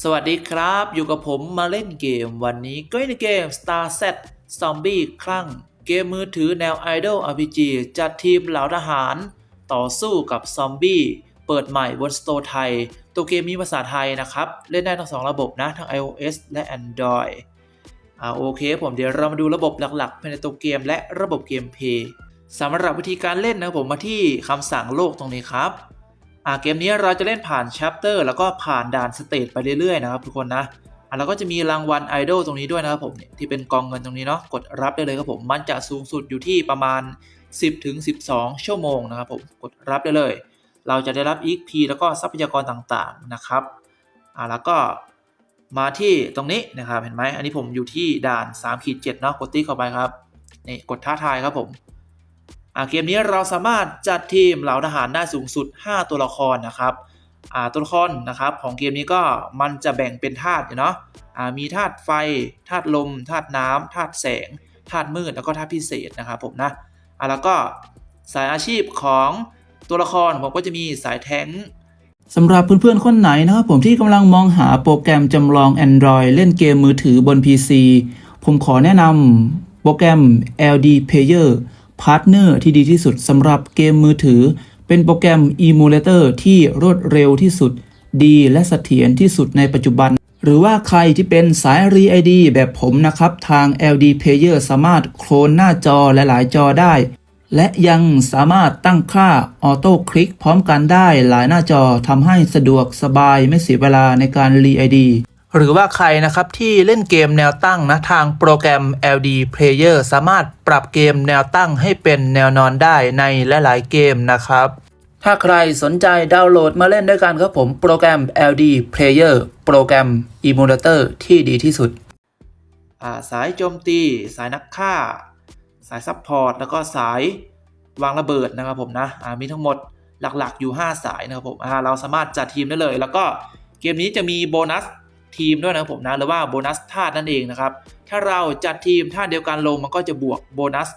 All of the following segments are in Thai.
สวัสดีครับ อยู่กับผมมาเล่นเกมวันนี้ก็ในเกม Star Z Zombie คลั่ง เกมมือถือแนว Idol RPG จัดทีมเหล่าทหาร ต่อสู้กับซอมบี้ เปิดใหม่บนสโตร์ไทย ตัวเกมมีภาษาไทยนะครับ เล่นได้ทั้งสองระบบนะ ทั้ง iOS และ Android อ่าโอเค ผมเดี๋ยวเรามาดูระบบหลักๆภายในตัวเกมและระบบเกมเพย์สำหรับวิธีการเล่นนะผมมาที่คำสั่งโลกตรงนี้ครับ อ่าเกมนี้เราจะเล่นผ่านชัปเตอร์แล้วก็ผ่านด่านสเตจไปเรื่อยๆนะครับทุกคนนะอ่าแล้วก็จะมีรางวัลไอดอลตรงนี้ด้วยนะครับผมเนี่ยที่เป็นกองเงินตรงนี้เนาะกดรับได้เลยครับผมมันจะสูงสุดอยู่ที่ประมาณ 10ถึง12 ชั่วโมงนะครับผมกดรับได้เลย เราจะได้รับ XP แล้วก็ทรัพยากรต่างๆนะครับอ่าแล้วก็มาที่ตรงนี้นะครับเห็นไหมอันนี้ผมอยู่ที่ด่าน3ขีด7เนาะกดติ๊กเข้าไปครับนี่กดท้าทายครับผมอ เกมนี้เราสามารถจัดทีมเหล่าทหารได้สูงสุด 5 ตัวละครนะครับอ่าตัวละครนะครับของเกมนี้ก็มันจะแบ่งเป็นธาตุเนาะอ่ามีธาตุไฟธาตุลมธาตุน้ำธาตุแสงธาตุมืดแล้วก็ธาตุพิเศษนะครับผมนะอ่าแล้วก็สายอาชีพของตัวละครผมก็จะมีสายแท้งสำหรับเพื่อนๆ คนไหนนะครับผมที่กำลังมองหาโปรแกรมจำลอง Android เล่นเกมมือถือบน PC ผมขอแนะนำโปรแกรม LD Player Partner ที่ดีที่สุดสำหรับเกมมือถือ เป็นโปรแกรม Emulator ที่รวดเร็วที่สุด ดีและเสถียรที่สุดในปัจจุบัน หรือว่าใครที่เป็นสาย r e ID แบบผมนะครับ ทาง LD Player สามารถโคลนหน้าจอและหลายจอได้ และยังสามารถตั้งค่าออโต้คลิกพร้อมกันได้หลายหน้าจอทำให้สะดวกสบายไม่เสียเวลาในการรีไอดี หรือว่าใครนะครับที่เล่นเกมแนวตั้งนะทางโปรแกรม LD Player สามารถปรับเกมแนวตั้งให้เป็นแนวนอนได้ในหลายๆเกมนะครับ ถ้าใครสนใจดาวน์โหลดมาเล่นด้วยกันครับผมโปรแกรม LD Player โปรแกรม Emulator ที่ดีที่สุดาสายโจมตี สายนักฆ่า สายซัพพอร์ตแล้วก็สายวางระเบิดนะครับผมนะมีทั้งหมดหลักๆอยู่ 5 สายนะครับผมเราสามารถจัดทีมได้เลย แล้วก็เกมนี้จะมีโบนัส ทีมด้วยนะผมนะหรือว่าโบนัสธาตุนั่นเองนะครับ ถ้าเราจัดทีมธาตุเดียวกันลงมันก็จะบวกโบนัส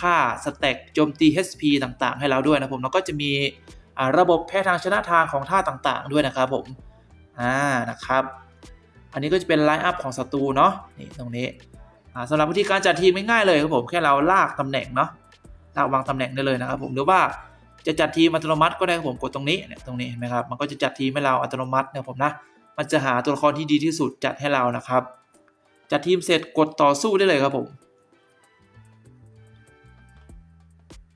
ค่าสแต็กโจมตี HP ต่างๆ ให้เราด้วยนะผมแล้วก็จะมีระบบแพ้ทางชนะทางของท่าต่างๆ ด้วยนะครับผมอ่านะครับอันนี้ก็จะเป็นไลน์อัพของศัตรูเนาะนี่ตรงนี้สำหรับวิธีการจัดทีมง่ายๆเลยครับผมแค่เราลากตำแหน่งเนาะลากวางตำแหน่งได้เลยนะครับผมหรือว่าจะจัดทีมอัตโนมัติก็ได้ครับผมกดตรงนี้เนี่ยตรงนี้เห็นไหมครับมันก็จะจัดทีมให้เราอัตโนมัตินะผมนะ มันจะหาตัวละครที่ดีที่สุดจัดให้เรานะครับ จัดทีมเสร็จกดต่อสู้ได้เลยครับผม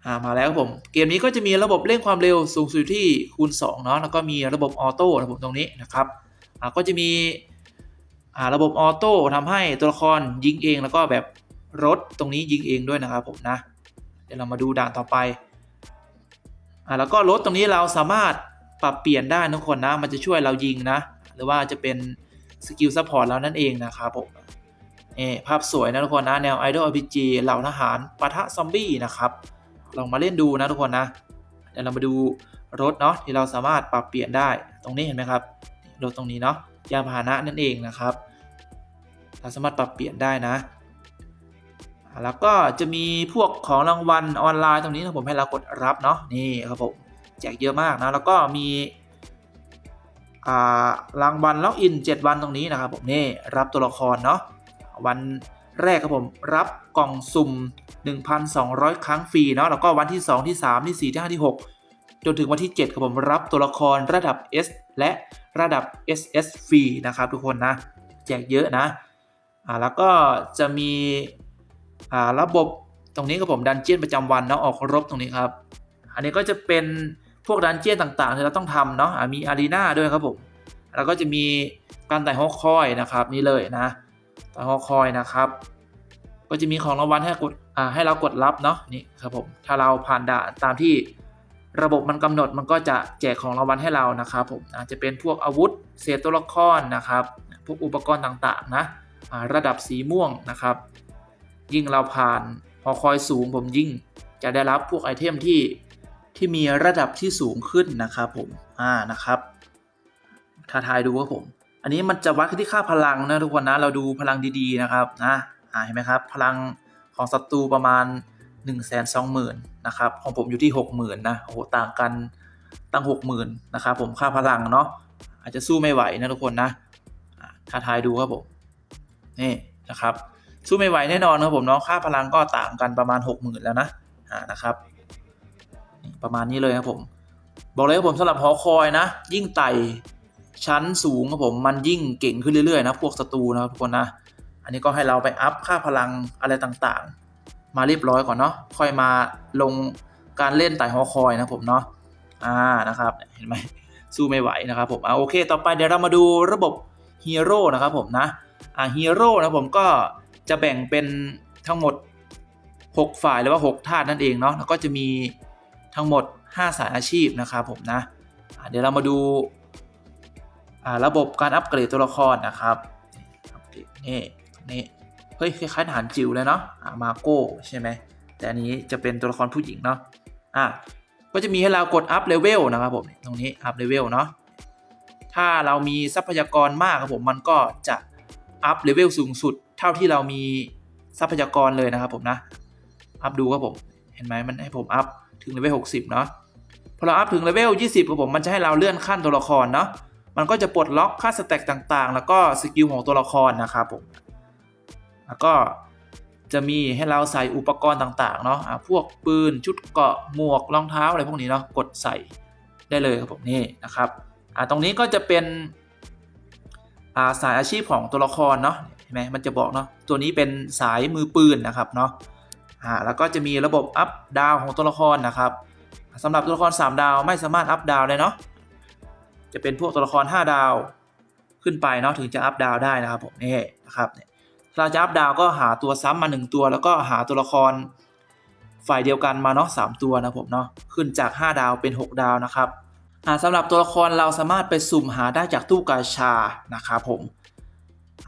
อ่ามาแล้วผม เกมนี้ก็จะมีระบบเร่งความเร็วสูงสุดที่คูณ2เนาะแล้วก็มีระบบออโต้นะครับผมตรงนี้นะครับอ่าก็จะมีอ่าระบบออโต้ทำให้ตัวละครยิงเองแล้วก็แบบรถตรงนี้ยิงเองด้วยนะครับผมนะเดี๋ยวเรามาดูด่านต่อไปอ่าแล้วก็รถตรงนี้เราสามารถปรับเปลี่ยนได้ทุกคนนะ มันจะช่วยเรายิงนะ หรือว่าจะเป็นสกิลซัพพอร์ตเรานั่นเองนะครับผมเอภาพสวยนะทุกคนนะแนว Idol RPG เหล่าทหารปะทะซอมบี้นะครับ ลองมาเล่นดูนะทุกคนนะ เดี๋ยวเรามาดูรถเนาะที่เราสามารถปรับเปลี่ยนได้ตรงนี้เห็นไหมครับรถตรงนี้เนาะยานพาหนะนั่นเองนะครับ เราสามารถปรับเปลี่ยนได้นะ แล้วก็จะมีพวกของรางวัลออนไลน์ตรงนี้นะผมให้เรากดรับเนาะนี่ครับผมแจกเยอะมากนะแล้วก็มี รางวัลล็อกอิน 7 วันตรงนี้นะครับผมนี่รับตัวละครเนาะวันแรกครับผมรับกล่องสุ่ม 1,200 ครั้งฟรีเนาะแล้วก็วันที่ 2 ที่ 3 ที่ 4 ที่ 5 ที่ 6 จนถึงวันที่ 7 ครับผมรับตัวละครระดับ S และระดับ SS ฟรีนะครับทุกคนนะ แจกเยอะนะอ่าแล้วก็จะมีอ่าระบบตรงนี้ครับผมดันเจียนประจำวันเนาะออกรบตรงนี้ครับ อันนี้ก็จะเป็น พวกดันเจี้ยนต่างๆที่เราต้องทำเนาะมีอารีนาด้วยครับผมแล้วก็จะมีการไต่ฮอคอยนะครับนี่เลยนะไต่ฮอคอยนะครับ ก็จะมีของรางวัลให้กดให้เรากดรับเนาะนี่ครับผมถ้าเราผ่านด่านตามที่ระบบมันกำหนดมันก็จะแจกของรางวัลให้เรานะครับผมอาจจะเป็นพวกอาวุธเศษตัวละครนะครับ พวกอุปกรณ์ต่างๆนะระดับสีม่วงนะครับ ยิ่งเราผ่านหอคอยสูงผมยิ่งจะได้รับพวกไอเทมที่ ที่มีระดับที่สูงขึ้นนะครับผมอ่านะครับท้าทายดูครับผม อันนี้มันจะวัดที่ค่าพลังนะทุกคนนะเราดูพลังดีๆนะครับนะอ่าเห็นไหมครับ พลังของศัตรูประมาณ 1 2 0 0 0 0นะครับของผมอยู่ที่ 60,000นะโอ้โหต่างกันตั้ง 60,000นะครับผมค่าพลังเนาะอาจจะสู้ไม่ไหวนะทุกคนนะท้าทายดูครับผมนี่นะครับสู้ไม่ไหวแน่นอนครับผมเนาะค่าพลังก็ต่างกันประมาณ 6 0,000 แล้วนะอ่านะครับ ประมาณนี้เลยครับผม บอกเลยครับผมสำหรับหอคอยนะ ยิ่งไต่ชั้นสูงครับผมมันยิ่งเก่งขึ้นเรื่อยๆนะพวกศัตรูนะครับทุกคนนะ อันนี้ก็ให้เราไปอัพค่าพลังอะไรต่างๆ มาเรียบร้อยก่อนเนาะค่อยมาลงการเล่นไต่หอคอยนะผมเนาะอ่านะครับเห็นไหมสู้ไม่ไหวนะครับผมอ่าโอเค ต่อไปเดี๋ยวเรามาดูระบบฮีโร่นะครับผมนะอ่าฮีโร่นะผมก็จะแบ่งเป็นทั้งหมด 6 ฝ่ายหรือว่า 6 ธาตุนั่นเองเนาะแล้วก็จะมี ทั้งหมด 5 สายอาชีพนะครับผมนะเดี๋ยวเรามาดูาระบบการอัปเกรดตัวละครนะครับอัปเกรดนี่นี่เฮ้ยคล้ายๆทหารจิ๋วเลยเนาะามาโก้ใช่ไหมแต่อันนี้จะเป็นตัวละครผู้หญิงเนาะอะก็จะมีให้เรากดอัพเลเวลนะครับผมตรงนี้อัพเลเวลเนาะถ้าเรามีทรัพยากรมากครับผมมันก็จะอัพเลเวลสูงสุด เท่าที่เรามีทรัพยากรเลยนะครับผมนะอัพดูครับผมเห็นไหมมันให้ผมอัพ ถึงเลเวล60เนาะพอเราอัพถึงเลเวล20ครับผมมันจะให้เราเลื่อนขั้นตัวละครเนาะมันก็จะปลดล็อกค่าสแต็กต่างๆ แล้วก็สกิลของตัวละครนะครับผมแล้วก็จะมีให้เราใส่อุปกรณ์ต่างๆเนาะะพวกปืนชุดเกาะหมวกรองเท้าอะไรพวกนี้เนาะกดใส่ได้เลยครับผมนี่นะครับตรงนี้ก็จะเป็นสายอาชีพของตัวละครเนาะเห็นไหมมันจะบอกเนาะตัวนี้เป็นสายมือปืนนะครับเนาะ อ่าแล้วก็จะมีระบบอัพดาวของตัวละครนะครับสำหรับตัวละคร 3 ดาวไม่สามารถอัพดาวได้เนาะจะเป็นพวกตัวละคร 5 ดาวขึ้นไปเนาะถึงจะอัพดาวได้นะครับผมนี่นะครับเนี่ยถ้าเราจะอัพดาวก็หาตัวซ้ำมา 1 ตัว แล้วก็หาตัวละครฝ่ายเดียวกันมาเนาะสตัวนะผมเนาะขึ้นจาก 5 ดาวเป็น 6 ดาวนะครับอ่าสำหรับตัวละครเราสามารถไปสุ่มหาได้จากตู้กาชานะครับผม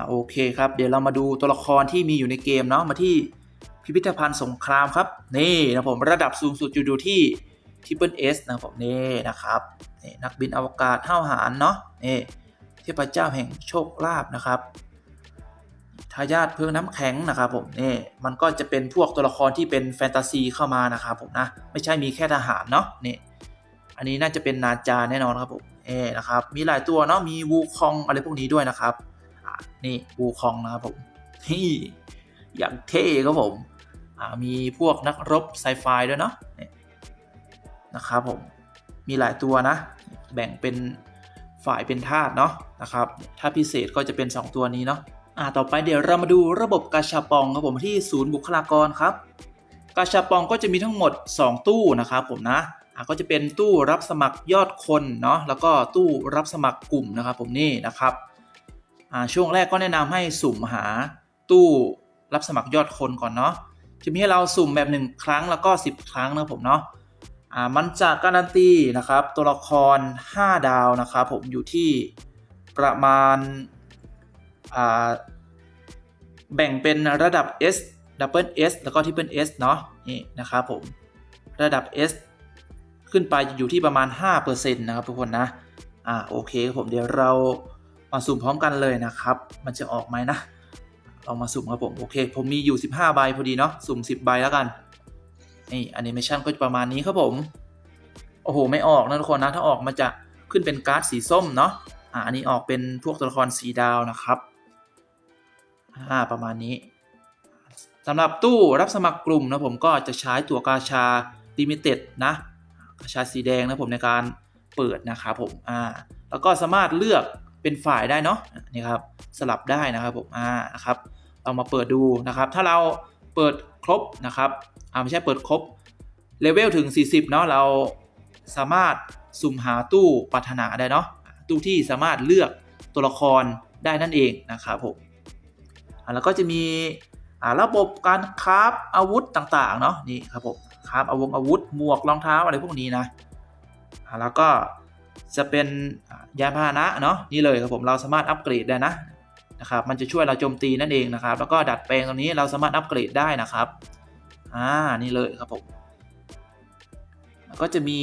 โอเคครับ เดี๋ยวเรามาดูตัวละครที่มีอยู่ในเกมเนาะมาที่ พิพิธภัณฑ์สงครามครับ นี่นะผมระดับสูงสุดอยู่ดูที่ทิปเปิลเอสนะผมนี่นะครับนี่นักบินอวกาศเท่าหารเนาะนี่เทพเจ้าแห่งโชคลาภนะครับทายาทเพลิงน้ำแข็งนะครับผมนี่มันก็จะเป็นพวกตัวละครที่เป็นแฟนตาซีเข้ามานะครับผมนะไม่ใช่มีแค่ทหารเนาะนี่อันนี้น่าจะเป็นนาจาแน่นอนครับผมเอ่นะครับมีหลายตัวเนาะมีวูคองอะไรพวกนี้ด้วยนะครับนี่วูคองนะครับผมนี่อย่างเท่ครับผม มีพวกนักรบไซไฟด้วยเนาะนะครับผมมีหลายตัวนะ แบ่งเป็นฝ่ายเป็นธาตุเนาะนะครับถ้าพิเศษก็จะเป็น 2 ตัวนี้เนาะอ่าต่อไปเดี๋ยวเรามาดูระบบกาชาปองครับผมที่ศูนย์บุคลากรครับกาชาปองก็จะมีทั้งหมด 2 ตู้นะครับผมนะอ่าก็จะเป็นตู้รับสมัครยอดคนเนาะแล้วก็ตู้รับสมัครกลุ่มนะครับผมนี่นะครับอ่าช่วงแรกก็แนะนำให้สุ่มหาตู้รับสมัครยอดคนก่อนเนาะ จะมีให้เราสุ่มแบบ 1 ครั้งแล้วก็ 10 ครั้งนะผมเนาะอ่ามันจะการันตีนะครับ ตัวละคร 5 ดาวนะครับผมอยู่ที่ประมาณอ่าแบ่งเป็นระดับ S Double S แล้วก็ Triple S เนาะนี่นะครับผมระดับ S ขึ้นไปอยู่ที่ประมาณ 5%นะครับทุกคนนะอ่าโอเคผมเดี๋ยวเรามาสุ่มพร้อมกันเลยนะครับ มันจะออกไหมนะ ลองมาสุ่มครับผม โอเค ผมมีอยู่ 15 ใบพอดีเนาะสุ่ม 10 ใบแล้วกัน นี่แอนิเมชันก็ประมาณนี้ครับผม โอ้โห ไม่ออกนะทุกคนนะ ถ้าออกมันจะขึ้นเป็นการ์ดสีส้มเนาะอ่าอันนี้ออกเป็นพวกตัวละครสีดาวนะครับอ่าประมาณนี้สำหรับตู้รับสมัครกลุ่มนะผมก็จะใช้ตัวกาชาลิมิเต็ดนะกาชาสีแดงนะผมในการเปิดนะครับผมอ่าแล้วก็สามารถเลือก เป็นฝ่ายได้เนาะนี่ครับสลับได้นะครับผมอ่านะครับเรามาเปิดดูนะครับ ถ้าเราเปิดครบนะครับอ่าไม่ใช่เปิดครบเลเวลถึง 40 เนาะเราสามารถสุ่มหาตู้ปรารถนาได้เนาะตู้ที่สามารถเลือกตัวละครได้นั่นเองนะครับผมแล้วก็จะมีระบบการคราฟอาวุธต่างๆเนาะนี่ครับผมคราฟอาวงอาวุธหมวกรองเท้าอะไรพวกนี้นะแล้วก็ จะเป็นยานพาหนะเนาะนี่เลยครับผมเราสามารถอัปเกรดได้นะนะครับมันจะช่วยเราโจมตีนั่นเองนะครับ แล้วก็ดัดแปลงตรงนี้เราสามารถอัปเกรดได้นะครับอ่านี่เลยครับผมก็จะมี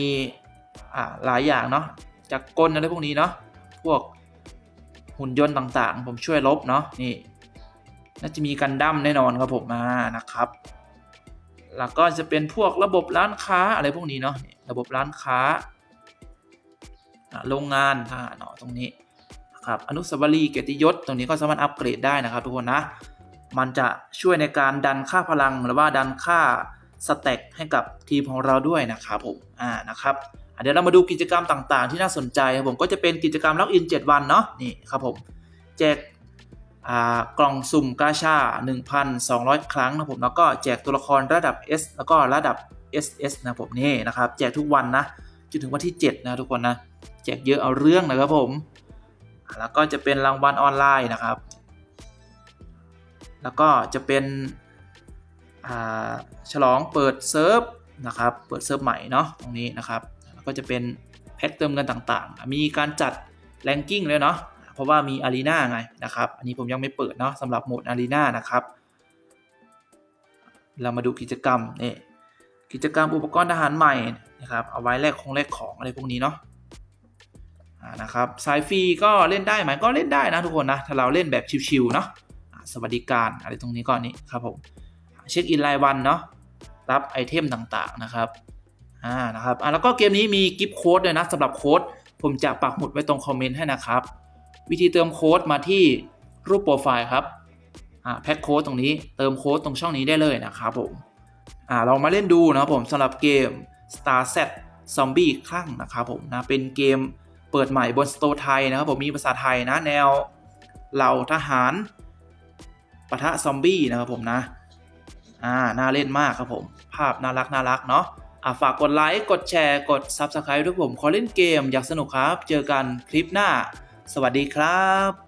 อ่าหลายอย่างเนาะจากกลอะไรพวกนี้เนาะพวกหุ่นยนต์ต่างๆ ผมช่วยลบเนาะนี่น่าจะมีกันดั้มแน่นอนครับผมมานะครับแล้วก็จะเป็นพวกระบบร้านค้าอะไรพวกนี้เนาะระบบร้านค้า โรงงานทหารเนาะตรงนี้นะครับอนุสาวรีย์เกียรติยศตรงนี้ก็สามารถอัปเกรดได้นะครับทุกคนนะมันจะช่วยในการดันค่าพลังหรือว่าดันค่าสเต็กให้กับทีมของเราด้วยนะครับผมอ่านะครับเดี๋ยวเรามาดูกิจกรรมต่างๆ ที่น่าสนใจครับผมก็จะเป็นกิจกรรมล็อกอิน 7 วันเนาะนี่ครับผมแจกกล่องสุ่มกาชา 1,200 ครั้งนะครับผมแล้วก็แจกตัวละครระดับ S แล้วก็ระดับ SS นะครับผมนี่นะครับแจกทุกวันนะจนถึงวันที่ 7 นะทุกคนนะ แจกเยอะเอาเรื่องนะครับผม แล้วก็จะเป็นรางวัลออนไลน์นะครับ แล้วก็จะเป็นฉลองเปิดเซิร์ฟนะครับ เปิดเซิร์ฟใหม่เนาะตรงนี้นะครับ แล้วก็จะเป็นแพ็คเติมเงินต่างๆ มีการจัดแรงกิ้งเลยเนาะ เพราะว่ามีอารีนาไงนะครับ อันนี้ผมยังไม่เปิดเนาะสำหรับโหมดอารีนานะครับ เรามาดูกิจกรรมนี่กิจกรรมอุปกรณ์ทหารใหม่นะครับ เอาไว้แลกของแลกของอะไรพวกนี้เนาะ นะครับสายฟรีก็เล่นได้ไหมก็เล่นได้นะทุกคนนะถ้าเราเล่นแบบชิวๆเนาะสวัสดิการอะไรตรงนี้ก่อนนี้ครับผมเช็คอินรายวันเนาะรับไอเทมต่างๆนะครับอ่านะครับอ่าแล้วก็เกมนี้มีกิฟต์โค้ดด้วยนะสำหรับโค้ดผมจะปักหมุดไว้ตรงคอมเมนต์ให้นะครับ วิธีเติมโค้ดมาที่รูปโปรไฟล์ครับอ่าแพ็คโค้ดตรงนี้เติมโค้ดตรงช่องนี้ได้เลยนะครับผมอ่าลองมาเล่นดูนะครับผมสำหรับเกม Star Z Zombie คลั่งนะครับผมนะเป็นเกม เปิดใหม่บนสโตไทยนะครับผมมีภาษาไทยนะแนวเหล่าทหารปะทะซอมบี้นะครับผมนะอ่าน่าเล่นมากครับผม ภาพน่ารักน่ารักเนาะอ่าฝากกดไลค์ กดแชร์ กด Subscribe ด้วยผม ขอเล่นเกมอยากสนุกครับ เจอกันคลิปหน้า สวัสดีครับ